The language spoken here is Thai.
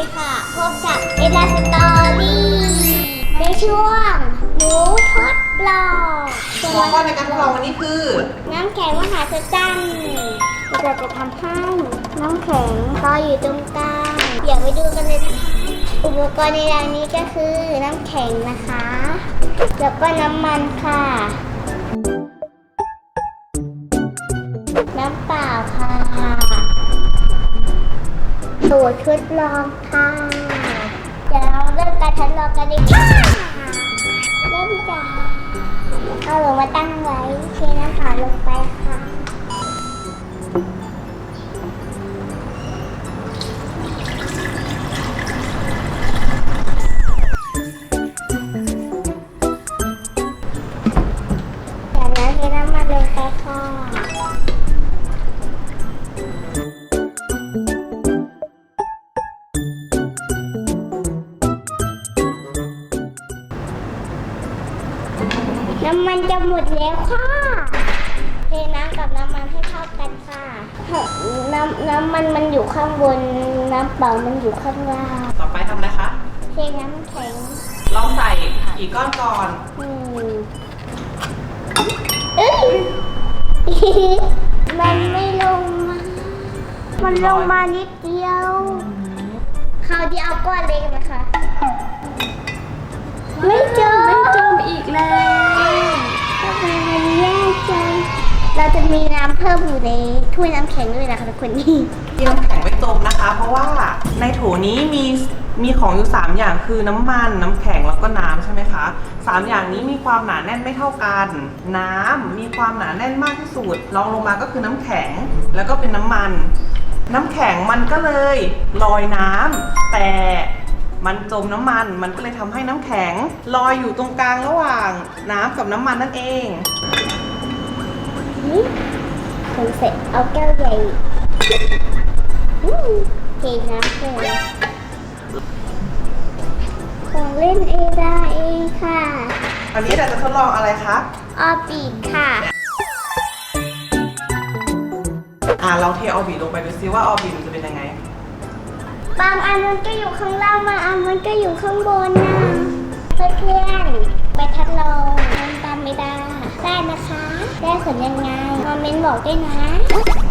ีค่ะ พบกับเอลาสตอรี่ในช่วงหนูทดลองหัวข้อในการทดลองวันนี้คือ น้ำแข็งมหาสจรรย์เราจะทำให้น้ำแข็งลอยอยู่ตรงกลางอย่าไปดูกันเลยนะคะอุปกรณ์ในร้านนี้ก็คือน้ำแข็งนะคะ แล้วก็น้ำมันค่ะ น้ำเปล่าค่ะ ตัวทดลองค่ะ เดี๋ยวเราเริ่มการทดลองกันเลยค่ะ เริ่มจากเอาลงมาตั้งไว้เทน้ำเปล่าลงไปค่ะ น้ำมันจะหมดแล้วค่ะ เทน้ำกับน้ำมันให้เข้ากันค่ะ น้ำน้ำมันมันอยู่ข้างบน น้ำเปล่ามันอยู่ข้างล่างต่อไปทำอะไรคะ เทน้ำแข็ง ลองใส่กี่ก้อนก่อนอืมเอ้ยมันไม่ลงมา มันลงมานิดเดียวคราวที่เอาก้อนเล็กนะคะ ไม่จมไม่จม มีน้ำเพิ่มอยู่ในถ้วยน้ำแข็งด้วยนะคะทุกคนนี่ที่น้ำแข็งไม่จมนะคะ เพราะว่าในโถนี้มีมีของอยู่ 3 อย่างคือน้ำมันน้ำแข็งแล้วก็น้ำใช่ไหมคะสามอย่างนี้มีความหนาแน่นไม่เท่ากัน น้ำมีความหนาแน่นมากที่สุดรองลงมาก็คือน้ำแข็งแล้วก็เป็นน้ำมัน น้ำแข็งมันก็เลยลอยน้ำแต่มันจมน้ำมัน มันก็เลยทำให้น้ำแข็งลอยอยู่ตรงกลางระหว่างน้ำกับน้ำมันนั่นเอง ผมเสร็จเอาแก้วใหญ่อืมเทน้ำเลยของเล่นเอดาเองค่ะอันนี้เราจะทดลองอะไรคะออบีดค่ะ อ่าเราเทออบิทลงไปดูซิว่าออบิทมันจะเป็นยังไง บางอันมันก็อยู่ข้างล่างบางอันมันก็อยู่ข้างบนนะเพื่อนๆไปทดลองทำตามไม่ได้ได้นะคะ ได้ผลยังไง คอม